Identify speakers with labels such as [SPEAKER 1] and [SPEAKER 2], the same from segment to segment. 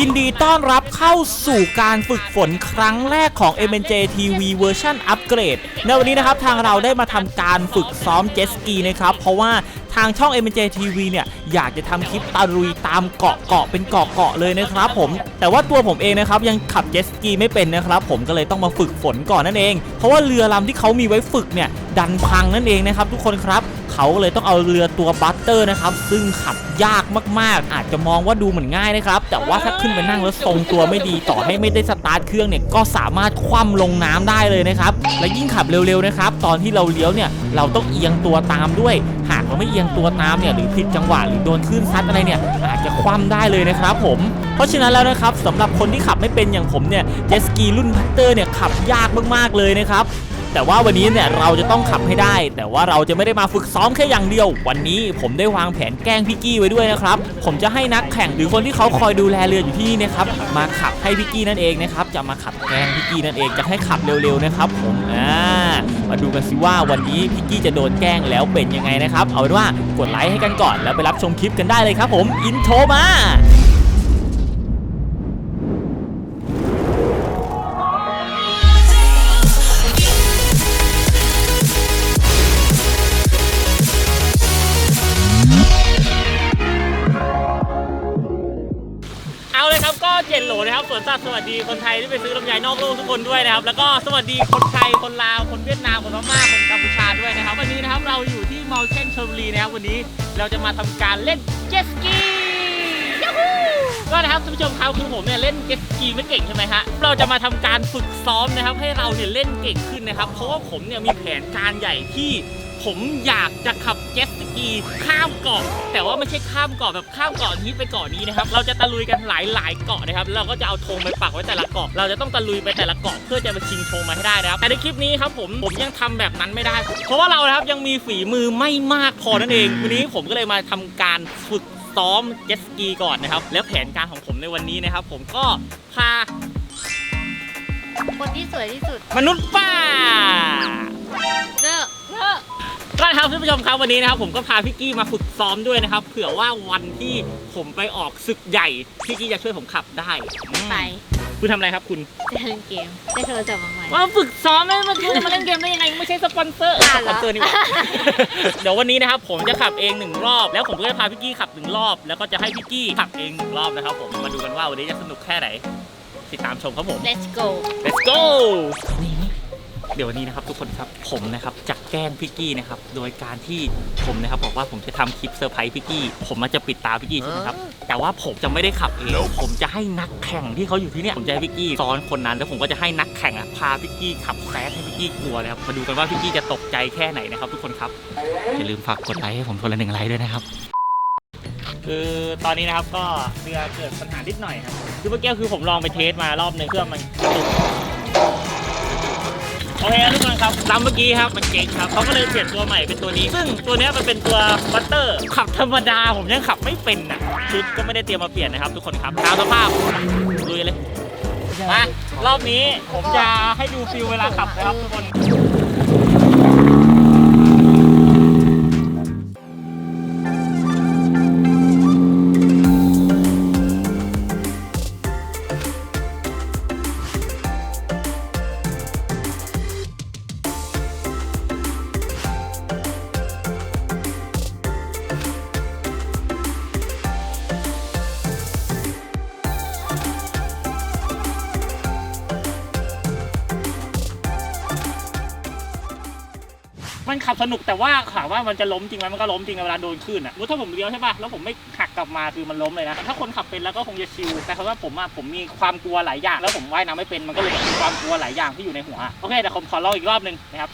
[SPEAKER 1] ยินดีต้อนรับเข้าสู่การฝึกฝนครั้งแรกของ MNJ TV เวอร์ชันอัปเกรด ในวันนี้นะครับทางเราได้มาทำการฝึกซ้อมเจสกีนะครับ เพราะว่าทางช่อง MNJ TV เนี่ยอยากจะทำคลิปตะลุยตามเกาะเกาะเป็นเกาะเกาะเลยนะครับผม แต่ว่าตัวผมเองนะครับยังขับเจสกีไม่เป็นนะครับ ผมก็เลยต้องมาฝึกฝนก่อนนั่นเอง เพราะว่าเรือลำที่เขามีไว้ฝึกเนี่ย ดันพังนั่นเองนะครับทุกคนครับเขาเลยต้องเอาเรือตัวบัตเตอร์นะครับซึ่งขับยากมากๆ อาจจะมองว่าดูเหมือนง่ายนะครับแต่ว่าถ้าขึ้นไปนั่งแล้วทรงตัวไม่ดีต่อให้ไม่ได้สตาร์ทเครื่องเนี่ยก็สามารถคว่ำลงน้ำได้เลยนะครับและยิ่งขับเร็วๆนะครับตอนที่เราเลี้ยวเนี่ยเราต้องเอียงตัวตามด้วย หากเราไม่เอียงตัวตามเนี่ยหรือผิดจังหวะหรือโดนคลื่นซัดอะไรเนี่ยอาจจะคว่ำได้เลยนะครับผมเพราะฉะนั้นแล้วนะครับสำหรับคนที่ขับไม่เป็นอย่างผมเนี่ยเจสกีรุ่นพัตเตอร์เนี่ยขับยากมากๆเลยนะครับ แต่ว่าวันนี้เนี่ยเราจะต้องขับให้ได้ แต่ว่าเราจะไม่ได้มาฝึกซ้อมแค่อย่างเดียว วันนี้ผมได้วางแผนแกล้งพี่กี้ไว้ด้วยนะครับ ผมจะให้นักแข่งหรือคนที่เขาคอยดูแลเรืออยู่ที่นี่นะครับมาขับให้พี่กี้นั่นเองนะครับจะมาขับแกล้งพี่กี้นั่นเองจะให้ขับเร็วๆนะครับผมอ่ามาดูกันสิว่าวันนี้พี่กี้จะโดนแกล้งแล้วเป็นยังไงนะครับ เอาเป็นว่ากดไลค์ให้กันก่อนแล้วไปรับชมคลิปกันได้เลยครับ ผมอินโทรมาเอา เลยครับก็เจ็ดโหลนะครับสวนสัตว์สวัสดีคนไทยที่ไปซื้อลำไยนอกโลกทุกคนด้วยนะครับ แล้วก็สวัสดีคนไทยคนลาวคนเวียดนามคนพม่าคนกัมพูชาด้วยนะครับ วันนี้นะครับเราอยู่ที่มอลเทนชลบุรีนะครับวันนี้เราจะมาทำการเล่นเจ็ตสกียูฮูก็นะครับท่านผู้ชมครับคือผมเนี่ยเล่นเจ็ตสกีไม่เก่งใช่ไหมฮะเราจะมาทำการฝึกซ้อมนะครับ ให้เราเนี่ยเล่นเก่งขึ้นนะครับ เพราะว่าผมเนี่ยมีแผนการใหญ่ที่ ผมอยากจะขับเจ็ตส กีข้ามเกาะ แต่ว่าไม่ใช่ข้ามเกาะแบบข้ามเกาะนี้ไปเกาะนี้นะครับ เราจะตะลุยกันหลายหลายๆเกาะนะครับแล้วเราก็จะเอาธงไปปักไว้แต่ละเกาะ เราจะต้องตะลุยไปแต่ละเกาะเพื่อจะมาชิงธงมาให้ได้นะครับ แต่ในคลิปนี้ครับผม ผมยังทำแบบนั้นไม่ได้ เพราะว่าเรานะครับยังมีฝีมือไม่มากพอนั่นเอง วันนี้ผมก็เลยมาทำการฝึกซ้อมเจ็ตสกีก่อนนะครับ แล้วแผนการของผมในวันนี้นะครับ ผมก็พา
[SPEAKER 2] คนที่สวยที่สุด
[SPEAKER 1] มนุษย์ป้า
[SPEAKER 2] เนอะเนอะ
[SPEAKER 1] ก็นะครับท่านผู้ชมครับวันนี้นะครับผมก็พาพี่กี้มาฝึกซ้อมด้วยนะครับ เผื่อว่าวันที่ผมไปออกศึกใหญ่พี่กี้จะช่วยผมขับได้อืม
[SPEAKER 2] ไป
[SPEAKER 1] คุณทำอะไรครับคุณ
[SPEAKER 2] จะเล่นเกมได้โทรศัพท์มาใหม่
[SPEAKER 1] ว่าฝึกซ้อมไม่มาคุณมาเล่นเกมได้ยังไงไม่ใช่สปอนเซอร์
[SPEAKER 2] อะ
[SPEAKER 1] ส
[SPEAKER 2] เห
[SPEAKER 1] ป
[SPEAKER 2] ร
[SPEAKER 1] อ
[SPEAKER 2] อ
[SPEAKER 1] นเซอร์นี่หว่าเดี๋ยววันนี้นะครับผมจะขับเองหนึ่งรอบ แล้วผมก็จะพาพี่กี้ขับหนึ่งรอบ แล้วก็จะให้พี่กี้ขับเองหนึ่งรอบนะครับผมมาดูกันว่าวันนี้จะสนุกแค่ไหนติดตามชมครับผม
[SPEAKER 2] Let's go
[SPEAKER 1] let's go เดี๋ยววันนี้นะครับทุกคนครับผมนะครับจะแกล้งพี่กี้นะครับโดยการที่ผมนะครับบอกว่าผมจะทำคลิปเซอร์ไพรส์พี่กี้ผมมาจะปิดตาพี่กี้ใช่ไหมครับแต่ว่าผมจะไม่ได้ขับเองผมจะให้นักแข่งที่เขาอยู่ที่เนี่ยผมจะให้พี่กี้ซ้อนคนนั้นแล้วผมก็จะให้นักแข่งอะพาพี่กี้ขับแซดให้พี่กี้กลัวเลยครับมาดูกันว่าพี่กี้จะตกใจแค่ไหนนะครับ ทุกคนครับอย่าลืมฝากกดไลค์ให้ผมคนละหนึ่งไลค์ด้วยนะครับคือตอนนี้นะครับก็เรือเกิดปัญหานิดหน่อยครับคือเมื่อกี้คือผมลองไปเทสมารอบหนึงเครื่องมันกระตุกโอเคครับทุกคนครับลำเมื่อกี้ครับมันเจ๊งครับเขาก็เลยเปลี่ยนตัวใหม่เป็นตัวนี้ ซึ่งตัวนี้มันเป็นตัวบัตเตอร์ ขับธรรมดาผมยังขับไม่เป็นนะชุดก็ไม่ได้เตรียมมาเปลี่ยนนะครับ ทุกคนครับตามสภาพลุยเลยมารอบนี้ผมจะให้ดูฟิลเวลาขับนะครับทุกคน ขับสนุกแต่ว่าถามว่ามันจะล้มจริงไหมมันก็ล้มจริงเวลาโดนขึ้นอะถ้าผมเลี้ยวใช่ป่ะแล้วผมไม่หักกลับมาคือมันล้มเลยนะถ้าคนขับเป็นแล้วก็คงจะชิลแต่คำว่าผมอะผมมีความกลัวหลายอย่าง แล้วผมว่ายน้ำไม่เป็นมันก็เลยมีความกลัวหลายอย่างที่อยู่ในหัวโอเคแต่ผมขอลองอีกรอบหนึ่งนะครับ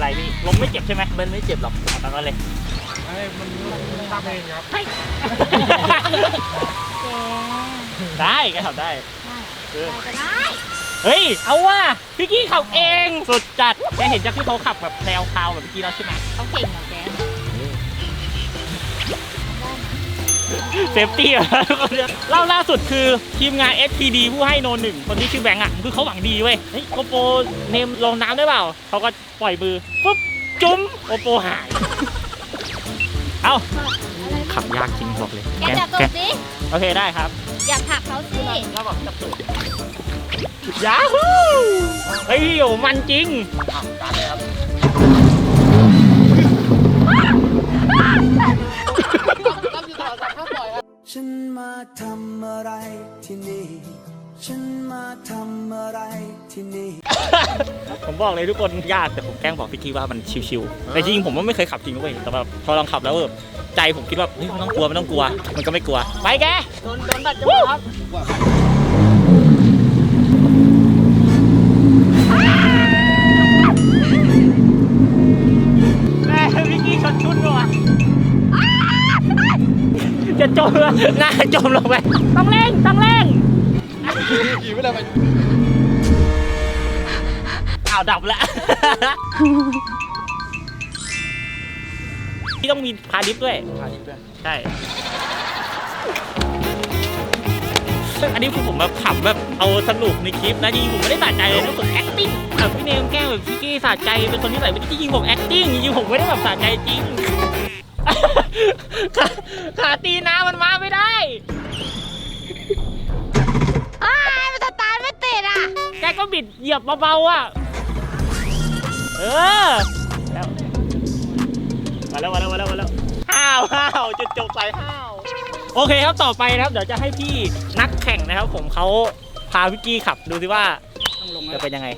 [SPEAKER 1] ไร
[SPEAKER 3] ใช่ไหม
[SPEAKER 1] ไม่เป็นไรพี่ล้มไม่เจ็บใช่ไหม
[SPEAKER 3] มันไม่เจ็บหรอก
[SPEAKER 1] เอาตามนั้นเลย
[SPEAKER 3] ทำเองครับ
[SPEAKER 2] แก
[SPEAKER 1] ได้ก็ทำได้
[SPEAKER 2] ได้ก็ได้
[SPEAKER 1] เฮ้ย เอาว่าพี่กี้ขับเองสุดจัดแกเห็นจากที่เขาขับแบบแนวคาวแบบเมื่อกี้แล้วใช่ไหม
[SPEAKER 2] เขาเก่งกว่าแเซ
[SPEAKER 1] ฟตี้อะทุกคนเนี่ยเล่าล่าสุดคือทีมงาน SPD ผู้ให้โนหนึ่งคนที่ชื่อแบงค์อะ คือเขาหวังดีเว้ยเฮ้ยโอโปเนมลงน้ำได้เปล่า เขาก็ปล่อยมือปุ๊บ จุ้มโอโปหาย เอ้าขับยากจริงบอกเลย
[SPEAKER 2] แกจับตัวสิ
[SPEAKER 1] โอเคได้ครับ
[SPEAKER 2] อย่าผลักเขาสิ
[SPEAKER 1] แล้วบอกจับตูดยาฮูเฮ้ยโหมันจริง
[SPEAKER 3] อะการเลยครับ
[SPEAKER 4] ฉันมาทำอะไรที่นี่ ฉันมาทำอะไรที่นี่
[SPEAKER 1] ผมบอกเลยทุกคนยากแต่ผมแกล้งบอกพี่กี้ว่ามันชิวๆแต่จริงๆผมว่าไม่เคยขับจริงด้วยแต่แบบพอลองขับแล้วแบบใจผมคิดว่าเฮ้ยไม่ต้องกลัวไม่ต้องกลัว มันก็ไม่กลัว ไปแก
[SPEAKER 3] โดนโดนดัดจมูกครับ
[SPEAKER 1] จะจมแล้วหน้าจมลงไป ต้องเร่ง ต้องเร่ง
[SPEAKER 3] ขี่ไม่ได้ไป
[SPEAKER 1] อ้าวดับแล้วพี่ต้องมีพาดิฟด้วย
[SPEAKER 3] พาดิบด้วย
[SPEAKER 1] ใช่ อันนี้คือผมแบบขับแบบเอาสนุกในคลิปนะจริงๆผมไม่ได้สะใจเลยนะผม acting แบบพี่เนมแกล้งแบบพี่กี้สะใจเป็นคนที่ไหนไม่จริงๆผม acting จริงๆผมไม่ได้แบบสะใจจริง ขาขาตีน้ำมันมาไม่ได้
[SPEAKER 2] อ้ายมันสตาร์ทไม่ติดอะ
[SPEAKER 1] แกก็บิดเหยียบเบาๆอะ เออ แล้ว มาแล้วมาแล้วมาแล้วมาแล้วห้าวห้าวจุดจบใส่ห้าว โอเคครับต่อไปนะครับ เดี๋ยวจะให้พี่นักแข่งนะครับ ผมเขาพาพี่กี้ขับดูสิว่าจะเป็นยังไง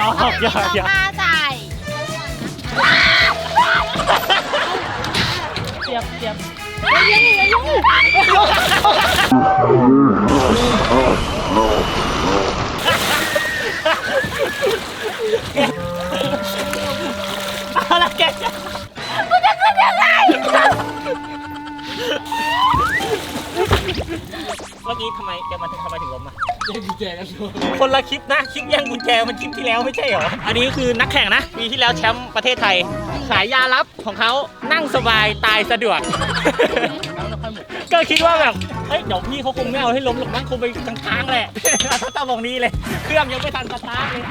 [SPEAKER 1] หยอกหยอกหยอก
[SPEAKER 2] มาใส่
[SPEAKER 1] เสียบเสียบเอาละแกมันจะขึ้นยังไงเมื่อกี้ทำไมแกมันทำไมถึงล้มอะ
[SPEAKER 3] กุญแจกันด้วย
[SPEAKER 1] คนละคลิปนะคลิปแย่งกุญแจมันคลิปที่แล้วไม่ใช่เหรอ อันนี้คือนักแข่งนะปีที่แล้วแชมป์ประเทศไทย สายยาลับของเขานั่งสบายตายสะดวก ก็คิดว่าแบบเฮ้ยเดี๋ยวพี่เขาคงไม่เอาให้ล้มหรอกนั่งคงไปกลางๆแหละถ้าตาบอกนี้เลย เครื่องยังไม่ทันสตาร์ทเลย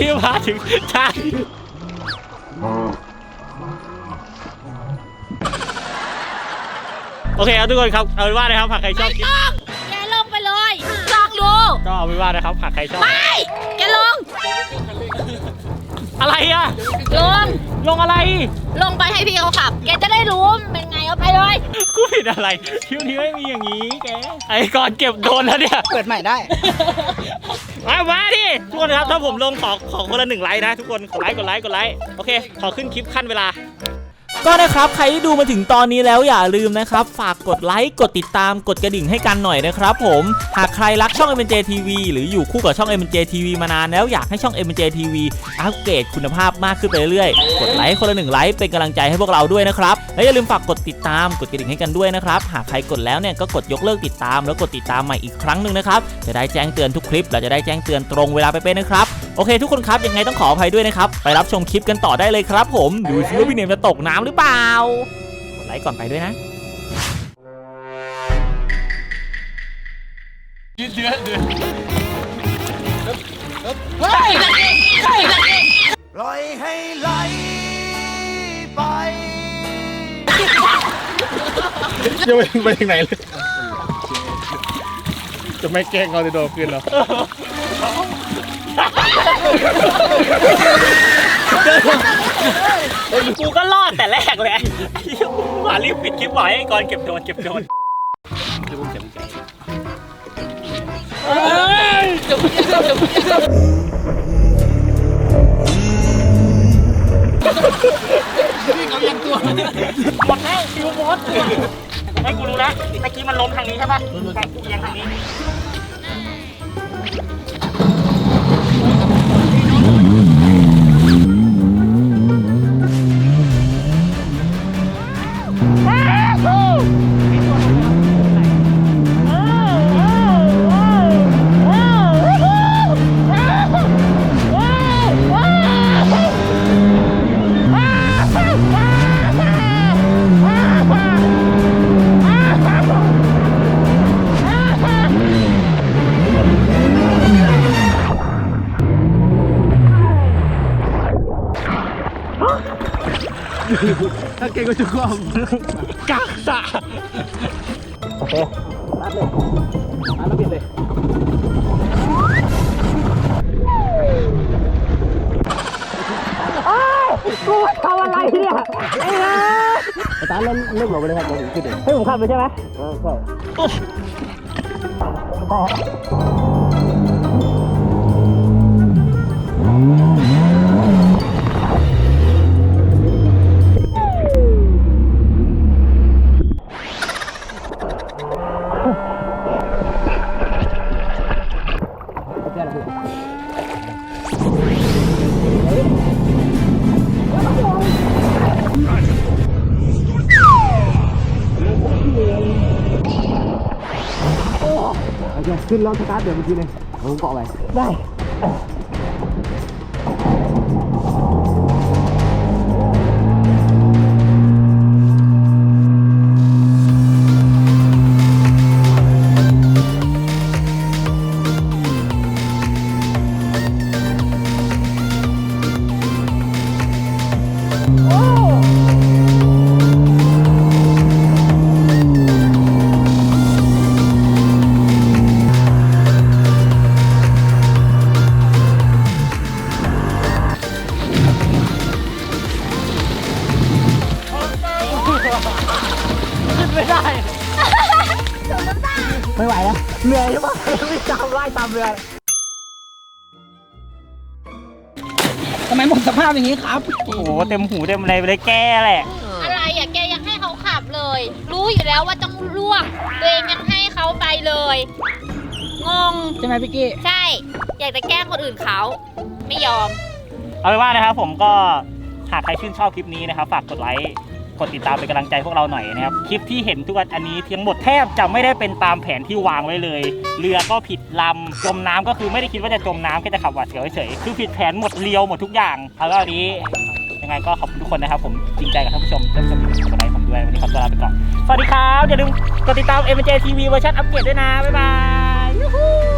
[SPEAKER 2] เมื่
[SPEAKER 1] อกี้มาถึงชาติโอเคครับทุกคนครับเอาเป็นว่านะครับหากใครชอบคลิป
[SPEAKER 2] ต้องแกลงไปเลยลองดู
[SPEAKER 1] ก็เอาเป็นว่านะครับหากใครชอบ
[SPEAKER 2] ไป แกลง
[SPEAKER 1] อะไรอะ
[SPEAKER 2] ลง
[SPEAKER 1] ลงอะไร
[SPEAKER 2] ลงไปให้พี่เขาขับ แกจะได้รู้มันเป็นไงเอาไปเลย
[SPEAKER 1] กูผิดอะไรคลิปนี้ไม่มีอย่างนี้แกไอ้ก่อนเก็บโดนแล้วเนี่ย
[SPEAKER 3] เปิดใหม่ได้
[SPEAKER 1] มามาดิทุกคนครับถ้าผมลงขอขอคนละหนึ่งไลค์นะ ทุกคนกดไลค์กดไลค์กดไลค์โอเค ขอขึ้นคลิปขั้นเวลา ก็นะครับใครที่ดูมาถึงตอนนี้แล้วอย่าลืมนะครับ ฝากกดไลค์กดติดตามกดกระดิ่งให้กันหน่อยนะครับผมหากใครรักช่อง m j TV หรืออยู่คู่กับช่อง m j TV มานานแล้วอยากให้ช่อง m j TV อัปเกรดคุณภาพมากขึ้นไปเรื่อยๆกดไลค์คนละหนึ่งไลค์เป็นกำลังใจให้พวกเราด้วยนะครับและอย่าลืมฝากกดติดตามกดกระดิ่งให้กันด้วยนะครับหากใครกดแล้วเนี่ยก็กดยกเลิกติดตาม แล้วกดติดตามใหม่อีกครั้งหนึ่งนะครับจะได้แจ้งเตือนทุกคลิปและจะได้แจ้งเตือนตรงเวลาไปเป็นนะครับโอเค ทุกคนครับยังไงต้องขออภัยด้วยนะครับ ไปรับชมคลิปกันต่อได้เลยครับ ผมดูซิว่าพี่เนมจะตกน้ำหรือเปล่ากดไลค์ก่อนไปด้วยนะ
[SPEAKER 3] ยืดเดือดเดือด
[SPEAKER 4] ปล่อยให้ไหลไป
[SPEAKER 3] ยังไม่ไปถึงไหนเลย จะไม่แกล้งเขาจะโดนคืนเหรอ
[SPEAKER 1] กูก็รอดแต่แรกเลยกูหารีบปิดคลิปบ่อยให้ก่อนเก็บโดนเก็บโดนหมดแล้วคิวหมดให้กูรู้แล้วเมื่อกี้มันล้มทางนี้ใช่ปะแต่กูเอียงทางนี้
[SPEAKER 3] ถ้าเก่งก็จะคว่
[SPEAKER 1] กากสะโอเครัดเลยรัดแล้วเปลี่ยนเลยำ
[SPEAKER 3] ตาเล่นเล่นหลบไปเลยครับผมขึ้นเอง
[SPEAKER 1] ให้ผมขับไปใช่ไหม
[SPEAKER 3] ใช่โอ ขึ้นแล้วสตาร์ทเดี๋ยวเมื่อกี้เลยผมเกาะไป
[SPEAKER 1] ได้
[SPEAKER 5] มหมดสภาพอย่างนี้ครับ
[SPEAKER 1] โอ้โหเต็มหูเต็มอะไรไปเลยแก้แหละ
[SPEAKER 2] อะไรอะแกยังให้เขาขับเลย รู้อยู่แล้วว่าต้องล่วงตัวเองยังให้เขาไปเลย งง
[SPEAKER 5] ใช่ไหมพี่กี้
[SPEAKER 2] ใช่ อยากจะแกล้งคนอื่นเขาไม่ยอม
[SPEAKER 1] เอาเป็นว่านะครับผมก็หากใครชื่นชอบคลิปนี้นะครับ ฝากกดไลค์ กดติดตามเป็นกำลังใจพวกเราหน่อยนะครับ คลิปที่เห็นทุกวันอันนี้ทั้งหมดแทบจะไม่ได้เป็นตามแผนที่วางไว้เลย เรือก็ผิดลำจมน้ำก็คือไม่ได้คิดว่าจะจมน้ำแค่จะขับหวาดเสียวเฉยๆคือผิดแผนหมดเรียวหมดทุกอย่างเอาละวันนี้ยังไงก็ขอบคุณทุกคนนะครับ ผมจริงใจกับท่านผู้ชมท่านผู้ชมที่กดไลค์ผมด้วยวันนี้ขอตัวลาไปก่อนสวัสดีครับอย่าลืมกดติดตาม m j TV เวอร์ชันอัปเกรดด้วยนะบ๊ายบายยูฮู